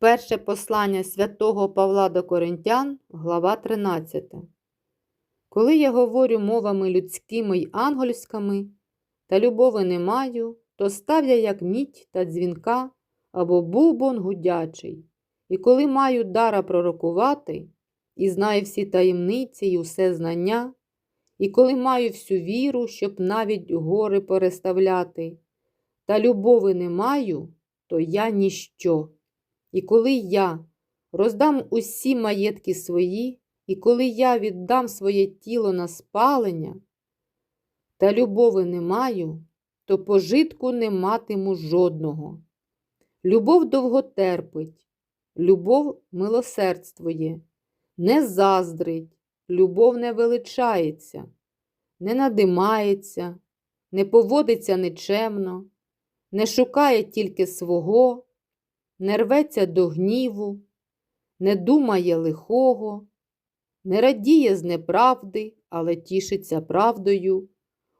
Перше послання святого Павла до Коринтян, глава 13. Коли я говорю мовами людськими й ангельськими, та любови не маю, то став я як мідь та дзвінка або бубон гудячий. І коли маю дара пророкувати, і знаю всі таємниці й усе знання, і коли маю всю віру, щоб навіть гори переставляти, та любови не маю, то я ніщо. І коли я роздам усі маєтки свої, і коли я віддам своє тіло на спалення, та любови не маю, то пожитку не матиму жодного. Любов довго терпить, любов милосердствує, не заздрить, любов не величається, не надимається, не поводиться нечемно, не шукає тільки свого, не рветься до гніву, не думає лихого, не радіє з неправди, але тішиться правдою,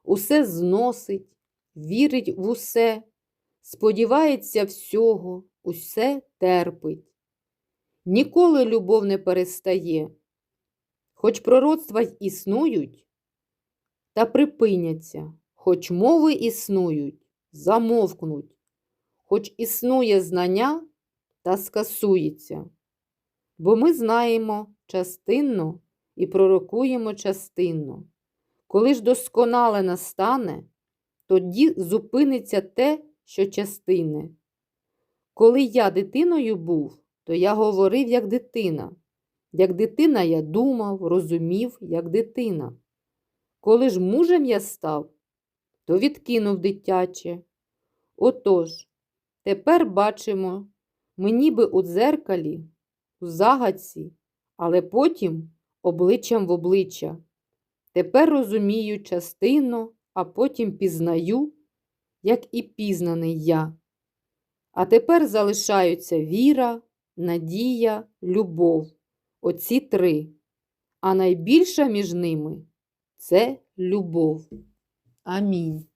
усе зносить, вірить в усе, сподівається всього, усе терпить. Ніколи любов не перестає, хоч пророцтва й існують, та припиняться, хоч мови існують, замовкнуть, хоч існує знання та скасується. Бо ми знаємо частинно і пророкуємо частинно. Коли ж досконале настане, тоді зупиниться те, що частине. Коли я дитиною був, то я говорив як дитина. Як дитина я думав, розумів, як дитина. Коли ж мужем я став, то відкинув дитяче. Отож, тепер бачимо, ми ніби у дзеркалі, у загадці, але потім обличчям в обличчя. Тепер розумію частину, а потім пізнаю, як і пізнаний я. А тепер залишаються віра, надія, любов. Оці три. А найбільша між ними це любов. Амінь.